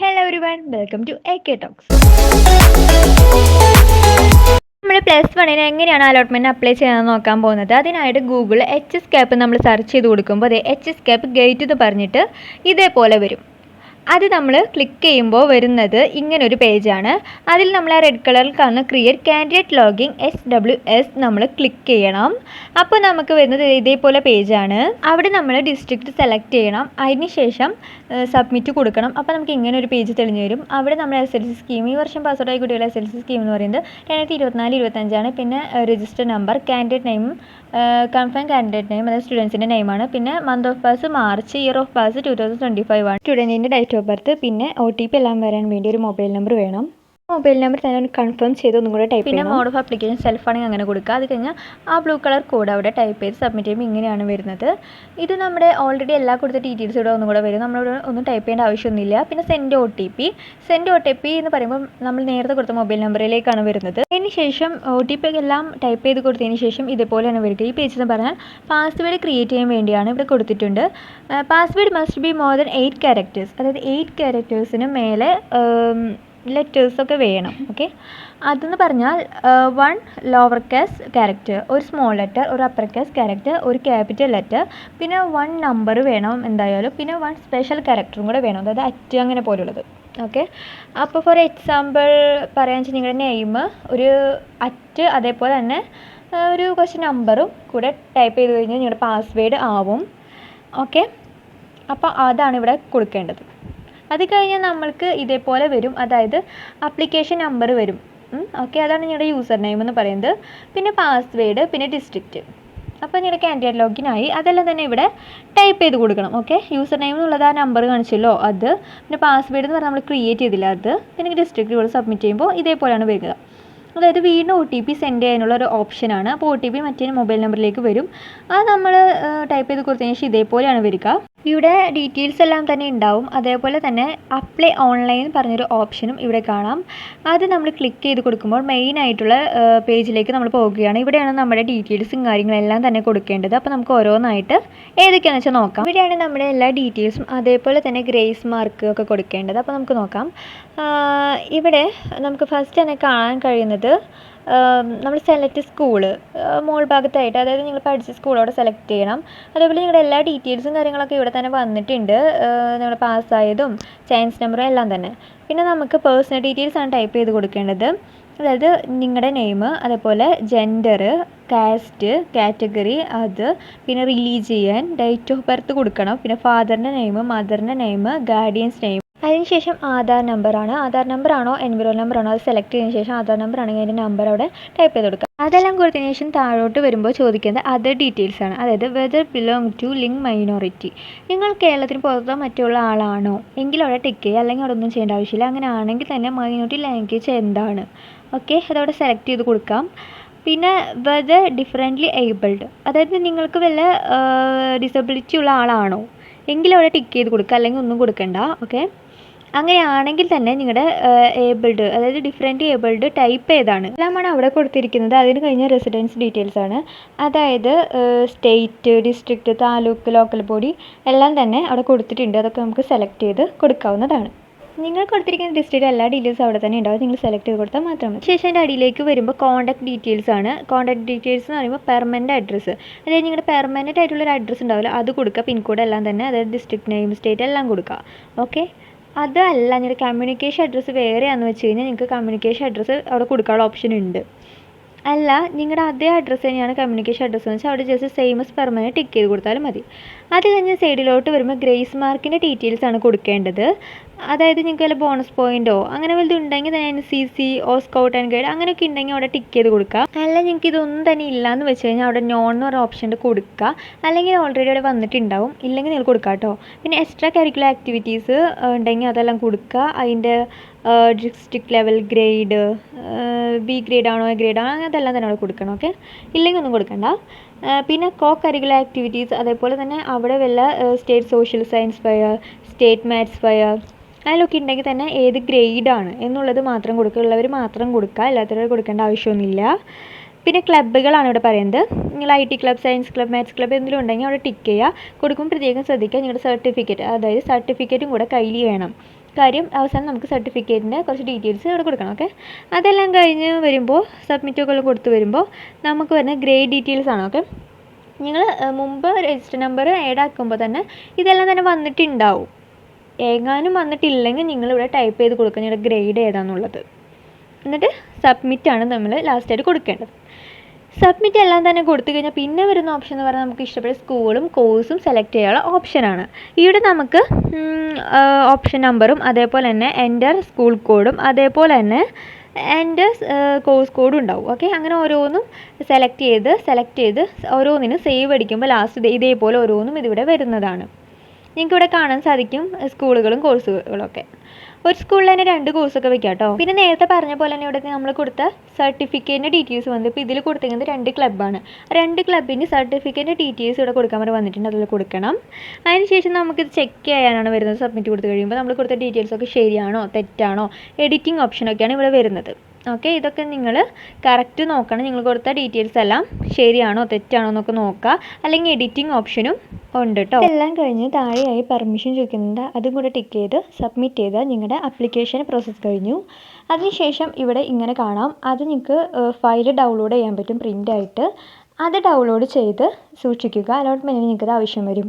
Hello everyone welcome to A K talks നമ്മൾ plus വണ്ണിന് എങ്ങനെയാണ് അലോട്ട്മെന്റ് അപ്ലൈ ചെയ്യാമെന്ന് നോക്കാൻ പോകുന്നത്? അതിനായിട്ട് ഗൂഗിൾ എച്ച് എസ് ക്യാപ്പ് നമ്മൾ സെർച്ച് ചെയ്ത് കൊടുക്കുമ്പോൾ അതെ എച്ച് എസ് ക്യാപ്പ് ഗേറ്റ് എന്ന് പറഞ്ഞിട്ട് ഇതേപോലെ വരും. അത് നമ്മൾ ക്ലിക്ക് ചെയ്യുമ്പോൾ വരുന്നത് ഇങ്ങനൊരു പേജാണ് അതിൽ നമ്മൾ ആ റെഡ് കളറിൽ കാണുന്ന create candidate login S W S നമ്മൾ ക്ലിക്ക് ചെയ്യണം. അപ്പോൾ നമുക്ക് വരുന്നത് ഇതേപോലെ പേജാണ് അവിടെ നമ്മൾ ഡിസ്ട്രിക്റ്റ് സെലക്ട് ചെയ്യണം. അതിന് ശേഷം സബ്മിറ്റ് കൊടുക്കണം. അപ്പോൾ നമുക്ക് ഇങ്ങനെ ഒരു പേജ് തെളിഞ്ഞു വരും. അവിടെ നമ്മൾ എസ് എൽ സി സ്കീം ഈ വർഷം പാസ്ഔട്ട് ആയ കുട്ടികളുടെ എസ് എൽ സി സ്കീം എന്ന് പറയുന്നത് രണ്ടായിരത്തി ഇരുപത്തിനാല് ഇരുപത്തഞ്ചാണ് പിന്നെ register number candidate name confirm candidate name അതായത് സ്റ്റുഡൻസിന്റെ നെയിമാണ് പിന്നെ month of pass March year of pass two thousand twenty five ആണ് സ്റ്റുഡന്റിന്റെ ഡേറ്റ് ഓഫ് ബർത്ത് പിന്നെ ഒ ടി പി എല്ലാം വരാൻ വേണ്ടി ഒരു മൊബൈൽ നമ്പർ വേണം. മൊബൈൽ നമ്പർ തന്നെ ഒന്ന് കൺഫേം ചെയ്ത് ഒന്നും കൂടെ ടൈപ്പ് പിന്നെ മോഡ് ഓഫ് അപ്ലിക്കേഷൻ സെൽഫാണെങ്കിൽ അങ്ങനെ കൊടുക്കുക. അത് കഴിഞ്ഞാൽ ആ ബ്ലൂ കളർ കോഡ് അവിടെ ടൈപ്പ് ചെയ്ത് സബ്മിറ്റ് ചെയ്യുമ്പോൾ ഇങ്ങനെയാണ് വരുന്നത്. ഇത് നമ്മുടെ ഓൾറെഡി എല്ലാ കൊടുത്ത ഡീറ്റെയിൽസ് ഇവിടെ ഒന്നും കൂടെ വരും. നമ്മളിവിടെ ഒന്നും ടൈപ്പ് ചെയ്യേണ്ട ആവശ്യമൊന്നുമില്ല. പിന്നെ send O T P send O T P എന്ന് പറയുമ്പോൾ നമ്മൾ നേരത്തെ കൊടുത്ത മൊബൈൽ നമ്പറിലേക്കാണ് വരുന്നത്. അതിന് ശേഷം ഒ ടി പി എല്ലാം ടൈപ്പ് ചെയ്ത് കൊടുത്തതിന് ശേഷം ഇതേപോലെയാണ് വരിക. ഈ പേജ് എന്ന് പറഞ്ഞാൽ പാസ്വേഡ് ക്രിയേറ്റ് ചെയ്യാൻ വേണ്ടിയാണ് ഇവിടെ കൊടുത്തിട്ടുണ്ട്. Password must be more than eight characters അതായത് എയ്റ്റ് ക്യാരക്ടേഴ്സിന് മേലെ ലെറ്റേഴ്സൊക്കെ വേണം ഓക്കെ അതെന്ന് പറഞ്ഞാൽ വൺ ലോവർ കേസ് ക്യാരക്ടർ ഒരു സ്മോൾ ലെറ്റർ ഒരു അപ്പർ കേസ് ക്യാരക്ടർ ഒരു ക്യാപിറ്റൽ ലെറ്റർ പിന്നെ വൺ നമ്പർ വേണം എന്തായാലും പിന്നെ വൺ സ്പെഷ്യൽ ക്യാരക്ടറും കൂടെ വേണം അതായത് അറ്റ് അങ്ങനെ പോലുള്ളത് ഓക്കെ അപ്പോൾ ഫോർ എക്സാമ്പിൾ പറയാൻ വെച്ചാൽ നിങ്ങളുടെ നെയിം ഒരു അറ്റ് അതേപോലെ തന്നെ ഒരു കുറച്ച് നമ്പറും കൂടെ ടൈപ്പ് ചെയ്ത് കഴിഞ്ഞാൽ നിങ്ങളുടെ പാസ്വേഡ് ആവും ഓക്കെ അപ്പോൾ അതാണ് ഇവിടെ കൊടുക്കേണ്ടത്. അത് കഴിഞ്ഞാൽ നമ്മൾക്ക് ഇതേപോലെ വരും. അതായത് അപ്ലിക്കേഷൻ നമ്പർ വരും. ഓക്കെ അതാണ് നിങ്ങളുടെ യൂസർ നെയിം എന്ന് പറയുന്നത്. പിന്നെ പാസ്വേഡ് പിന്നെ ഡിസ്ട്രിക്റ്റ് അപ്പോൾ നിങ്ങളുടെ കാൻഡിഡേറ്റ് ലോഗിൻ ആയി. അതെല്ലാം തന്നെ ഇവിടെ ടൈപ്പ് ചെയ്ത് കൊടുക്കണം ഓക്കെ യൂസർ നെയിം എന്നുള്ളത് ആ നമ്പർ കാണിച്ചല്ലോ അത്. പിന്നെ പാസ്വേഡ് എന്ന് പറഞ്ഞാൽ നമ്മൾ ക്രിയേറ്റ് ചെയ്തില്ല അത്. പിന്നെ ഡിസ്ട്രിക്റ്റ് ഇവിടെ സബ്മിറ്റ് ചെയ്യുമ്പോൾ ഇതേപോലെയാണ് വരിക. അതായത് വീണ്ടും ഒ ടി പി സെൻഡ് ചെയ്യാനുള്ള ഒരു ഓപ്ഷനാണ് അപ്പോൾ ഒ ടി പി മറ്റേ മൊബൈൽ നമ്പറിലേക്ക് വരും. അത് നമ്മൾ ടൈപ്പ് ചെയ്ത് കൊടുത്തതിന് ശേഷം ഇതേപോലെയാണ് വരിക. ഇവിടെ ഡീറ്റെയിൽസ് എല്ലാം തന്നെ ഉണ്ടാവും. അതേപോലെ തന്നെ അപ്ലൈ ഓൺലൈൻ പറഞ്ഞൊരു ഓപ്ഷനും ഇവിടെ കാണാം. അത് നമ്മൾ ക്ലിക്ക് ചെയ്ത് കൊടുക്കുമ്പോൾ മെയിൻ ആയിട്ടുള്ള പേജിലേക്ക് നമ്മൾ പോവുകയാണ് ഇവിടെയാണ് നമ്മുടെ ഡീറ്റെയിൽസും കാര്യങ്ങളെല്ലാം തന്നെ കൊടുക്കേണ്ടത്. അപ്പോൾ നമുക്ക് ഓരോന്നായിട്ട് ഏതൊക്കെയാണെന്ന് വെച്ചാൽ നോക്കാം. ഇവിടെയാണ് നമ്മുടെ എല്ലാ ഡീറ്റെയിൽസും അതേപോലെ തന്നെ ഗ്രേസ് മാർക്ക് ഒക്കെ കൊടുക്കേണ്ടത്. അപ്പോൾ നമുക്ക് നോക്കാം. ഇവിടെ നമുക്ക് ഫസ്റ്റ് തന്നെ കാണാൻ കഴിയുന്നത് നമ്മൾ സെലക്ട് സ്കൂൾ മോൾ ഭാഗത്തായിട്ട്. അതായത് നിങ്ങൾ പഠിച്ച സ്കൂൾ അവിടെ സെലക്ട് ചെയ്യണം. അതേപോലെ നിങ്ങളുടെ എല്ലാ ഡീറ്റെയിൽസും കാര്യങ്ങളൊക്കെ ഇവിടെ തന്നെ വന്നിട്ടുണ്ട്. നിങ്ങൾ പാസ്സായതും ചാൻസ് നമ്പറും എല്ലാം തന്നെ. പിന്നെ നമുക്ക് പേഴ്സണൽ ഡീറ്റെയിൽസ് ആണ് ടൈപ്പ് ചെയ്ത് കൊടുക്കേണ്ടത്. അതായത് നിങ്ങളുടെ നെയിം അതേപോലെ ജെൻഡർ കാസ്റ്റ് കാറ്റഗറി അത് പിന്നെ റിലീജിയൻ ഡേറ്റ് ഓഫ് ബർത്ത് കൊടുക്കണം. പിന്നെ ഫാദറിന്റെ നെയിം മദറിന്റെ നെയിം ഗാർഡിയൻസ് നെയിം അതിനുശേഷം ആധാർ നമ്പറാണ്. ആധാർ നമ്പറാണോ എൻവിറോ നമ്പർ അത് സെലക്ട് ചെയ്തതിന് ശേഷം ആധാർ നമ്പറാണെങ്കിൽ അതിന്റെ നമ്പർ അവിടെ ടൈപ്പ് ചെയ്ത് കൊടുക്കുക അതെല്ലാം കൊടുത്തതിന് ശേഷം താഴോട്ട് വരുമ്പോൾ ചോദിക്കുന്നത് അതർ ഡീറ്റെയിൽസ് ആണ്. അതായത് whether belong to link minority നിങ്ങൾ കേരളത്തിന് പുറത്തോ മറ്റുള്ള ആളാണോ? എങ്കിൽ അവിടെ ടിക്ക് ചെയ്യുക. അല്ലെങ്കിൽ അവിടെ ഒന്നും ചെയ്യേണ്ട ആവശ്യമില്ല. അങ്ങനെ ആണെങ്കിൽ തന്നെ മൈനോറിറ്റി ലാംഗ്വേജ് എന്താണ്? ഓക്കെ അതവിടെ സെലക്ട് ചെയ്ത് കൊടുക്കാം. പിന്നെ വെദർ ഡിഫറെന്റ്ലി ഏബിൾഡ് അതായത് നിങ്ങൾക്ക് വല്ല ഡിസബിലിറ്റി ഉള്ള ആളാണോ? എങ്കിൽ അവിടെ ടിക്ക് ചെയ്ത് കൊടുക്കുക. അല്ലെങ്കിൽ ഒന്നും കൊടുക്കണ്ട. ഓക്കെ അങ്ങനെയാണെങ്കിൽ തന്നെ നിങ്ങളുടെ ഏബിൾഡ് അതായത് ഡിഫറെന്റ് ഏബിൾഡ് ടൈപ്പ് ഏതാണ്? എല്ലാമാണ് അവിടെ കൊടുത്തിരിക്കുന്നത്. അതിന് കഴിഞ്ഞ റെസിഡൻസ് ഡീറ്റെയിൽസ് ആണ്. അതായത് state district taluk local body എല്ലാം തന്നെ അവിടെ കൊടുത്തിട്ടുണ്ട്. അതൊക്കെ നമുക്ക് സെലക്ട് ചെയ്ത് കൊടുക്കാവുന്നതാണ്. നിങ്ങൾ കൊടുത്തിരിക്കുന്ന ഡിസ്ട്രിക്റ്റ് എല്ലാ ഡീറ്റെയിൽസും അവിടെ തന്നെ ഉണ്ടാവും. നിങ്ങൾ സെലക്ട് ചെയ്ത് കൊടുത്താൽ മാത്രം മതി. ശേഷം അതിന്റെ അടിയിലേക്ക് വരുമ്പോൾ കോൺടാക്ട് ഡീറ്റെയിൽസ് ആണ്. കോൺടാക്ട് ഡീറ്റെയിൽസ് എന്ന് പറയുമ്പോൾ പെർമനന്റ് അഡ്രസ്സ് അതായത് നിങ്ങളുടെ പെർമനന്റ് ആയിട്ടുള്ള ഒരു അഡ്രസ്സ് ഉണ്ടാവില്ല. അത് കൊടുക്കുക. പിൻകോഡ് എല്ലാം തന്നെ. അതായത് ഡിസ്ട്രിക്ട് നെയിം സ്റ്റേറ്റ് എല്ലാം കൊടുക്കുക. ഓക്കെ അതല്ല നിങ്ങളുടെ കമ്മ്യൂണിക്കേഷൻ അഡ്രസ്സ് വേറെയാണെന്ന് വെച്ച് കഴിഞ്ഞാൽ നിങ്ങൾക്ക് കമ്മ്യൂണിക്കേഷൻ അഡ്രസ്സ് അവിടെ കൊടുക്കാനുള്ള ഓപ്ഷൻ ഉണ്ട്. അല്ല നിങ്ങളുടെ അതേ അഡ്രസ്സ് തന്നെയാണ് കമ്മ്യൂണിക്കേഷൻ അഡ്രസ്സ് എന്ന് വെച്ചാൽ അവിടെ just same as permanent tick ചെയ്ത് കൊടുത്താലും മതി. അത് കഴിഞ്ഞ് സൈഡിലോട്ട് വരുമ്പോൾ ഗ്രേസ് മാർക്കിന്റെ ഡീറ്റെയിൽസ് ആണ് കൊടുക്കേണ്ടത്. അതായത് നിങ്ങൾക്ക് വല്ല ബോണസ് പോയിന്റോ അങ്ങനെ വല്ലതും ഉണ്ടെങ്കിൽ തന്നെ C C O scout and guide അങ്ങനെയൊക്കെ ഉണ്ടെങ്കിൽ അവിടെ ടിക്ക് ചെയ്ത് കൊടുക്കുക. അല്ല നിങ്ങൾക്ക് ഇതൊന്നും തന്നെ ഇല്ലയെന്ന് വെച്ച് കഴിഞ്ഞാൽ അവിടെ നോൺ എന്ന് പറഞ്ഞ ഓപ്ഷന്റെ കൊടുക്കുക. അല്ലെങ്കിൽ ഓൾറെഡി അവിടെ വന്നിട്ടുണ്ടാവും. ഇല്ലെങ്കിൽ നിങ്ങൾ കൊടുക്കുക കേട്ടോ. പിന്നെ എക്സ്ട്രാ കരിക്കുലർ ആക്ടിവിറ്റീസ് ഉണ്ടെങ്കിൽ അതെല്ലാം കൊടുക്കുക. അതിന്റെ district level grade B grade ആണോ എ ഗ്രേഡ് ആണോ അതെല്ലാം തന്നെ അവിടെ കൊടുക്കണം ഓക്കെ ഇല്ലെങ്കിൽ ഒന്നും കൊടുക്കണ്ട. പിന്നെ കോ കരിക്കുലർ ആക്ടിവിറ്റീസ് അതേപോലെ തന്നെ അവിടെ വല്ല state social science fair state maths fair അതിലൊക്കെ ഉണ്ടെങ്കിൽ തന്നെ ഏത് ഗ്രേഡാണ് എന്നുള്ളത് മാത്രം കൊടുക്കുക ഉള്ളവർ മാത്രം കൊടുക്കുക. അല്ലാത്തവർ കൊടുക്കേണ്ട ആവശ്യമൊന്നുമില്ല. പിന്നെ ക്ലബ്ബുകളാണ് ഇവിടെ പറയുന്നത്. നിങ്ങൾ I T club science club maths club എന്തെങ്കിലും ഉണ്ടെങ്കിൽ അവിടെ ടിക്ക് ചെയ്യുക. കൊടുക്കുമ്പോൾ പ്രത്യേകം ശ്രദ്ധിക്കുക. നിങ്ങളുടെ സർട്ടിഫിക്കറ്റ് അതായത് സർട്ടിഫിക്കറ്റും കൂടെ കയ്യിൽ വേണം. കാര്യം അവസാനം നമുക്ക് സർട്ടിഫിക്കറ്റിന്റെ കുറച്ച് ഡീറ്റെയിൽസ് ഇവിടെ കൊടുക്കണം. ഓക്കെ അതെല്ലാം കഴിഞ്ഞ് വരുമ്പോൾ സബ്മിറ്റ് ഒക്കെ കൊടുത്ത് വരുമ്പോൾ നമുക്ക് വരുന്ന ഗ്രേഡ് ഡീറ്റെയിൽസ് ആണ്. ഓക്കെ നിങ്ങൾ മുമ്പ് രജിസ്റ്റർ നമ്പർ ആഡ് ആക്കുമ്പോൾ തന്നെ ഇതെല്ലാം തന്നെ വന്നിട്ടുണ്ടാവും. എങ്ങാനും വന്നിട്ടില്ലെങ്കിൽ നിങ്ങളിവിടെ ടൈപ്പ് ചെയ്ത് കൊടുക്കുക. നിങ്ങളുടെ ഗ്രേഡ് ഏതാണെന്നുള്ളത് എന്നിട്ട് സബ്മിറ്റാണ് നമ്മൾ ലാസ്റ്റായിട്ട് കൊടുക്കേണ്ടത്. സബ്മിറ്റ് എല്ലാം തന്നെ കൊടുത്തു കഴിഞ്ഞാൽ പിന്നെ വരുന്ന ഓപ്ഷൻ എന്ന് പറഞ്ഞാൽ നമുക്ക് ഇഷ്ടപ്പെട്ട സ്കൂളും കോഴ്സും സെലക്ട് ചെയ്യാനുള്ള ഓപ്ഷനാണ് ഇവിടെ നമുക്ക് ഓപ്ഷൻ നമ്പറും അതേപോലെ തന്നെ എന്റർ സ്കൂൾ കോഡും അതേപോലെ തന്നെ എന്റെ കോഴ്സ് കോഡും ഉണ്ടാവും. ഓക്കെ അങ്ങനെ ഓരോന്നും സെലക്ട് ചെയ്ത് സെലക്ട് ചെയ്ത് ഓരോന്നിനും സേവ് അടിക്കുമ്പോൾ ലാസ്റ്റ് ഇതേപോലെ ഓരോന്നും ഇതിവിടെ വരുന്നതാണ്. നിങ്ങൾക്ക് ഇവിടെ കാണാൻ സാധിക്കും സ്കൂളുകളും കോഴ്സുകളും ഒക്കെ ഒരു സ്കൂളിൽ തന്നെ രണ്ട് കോഴ്സൊക്കെ വെക്കാം കേട്ടോ പിന്നെ നേരത്തെ പറഞ്ഞ പോലെ തന്നെ ഇവിടെ നമ്മൾ കൊടുത്ത സർട്ടിഫിക്കറ്റിന്റെ ഡീറ്റെയിൽസ് വന്നു ഇപ്പോൾ ഇതിൽ കൊടുത്തിരിക്കുന്നത് രണ്ട് ക്ലബ്ബാണ് രണ്ട് ക്ലബിന്റെ സർട്ടിഫിക്കറ്റിന്റെ ഡീറ്റെയിൽസ് ഇവിടെ കൊടുക്കാൻ വേണ്ടി വന്നിട്ടുണ്ട്. അതിൽ കൊടുക്കണം. അതിനുശേഷം നമുക്കിത് ചെക്ക് ചെയ്യാനാണ് വരുന്നത്. സബ്മിറ്റ് കൊടുത്ത് കഴിയുമ്പോൾ നമ്മൾ കൊടുത്ത ഡീറ്റെയിൽസ് ഒക്കെ ശരിയാണോ തെറ്റാണോ എഡിറ്റിംഗ് ഓപ്ഷനൊക്കെയാണ് ഇവിടെ വരുന്നത്. ഓക്കെ ഇതൊക്കെ നിങ്ങൾ കറക്റ്റ് നോക്കണം. നിങ്ങൾ കൊടുത്ത ഡീറ്റെയിൽസ് എല്ലാം ശരിയാണോ തെറ്റാണോ എന്നൊക്കെ നോക്കുക. അല്ലെങ്കിൽ എഡിറ്റിംഗ് ഓപ്ഷനും ഉണ്ട് കേട്ടോ എല്ലാം കഴിഞ്ഞ് താഴെയായി പെർമിഷൻ ചോദിക്കുന്നുണ്ട്. അതും കൂടെ ടിക്ക് ചെയ്ത് സബ്മിറ്റ് ചെയ്താൽ നിങ്ങളുടെ അപ്ലിക്കേഷൻ പ്രോസസ്സ് കഴിഞ്ഞു. അതിനുശേഷം ഇവിടെ ഇങ്ങനെ കാണാം. അത് നിങ്ങൾക്ക് ഫയൽ ഡൗൺലോഡ് ചെയ്യാൻ പറ്റും പ്രിന്റായിട്ട് അത് ഡൗൺലോഡ് ചെയ്ത് സൂക്ഷിക്കുക. അലോട്ട്മെന്റിന് നിങ്ങൾക്ക് ആവശ്യം വരും.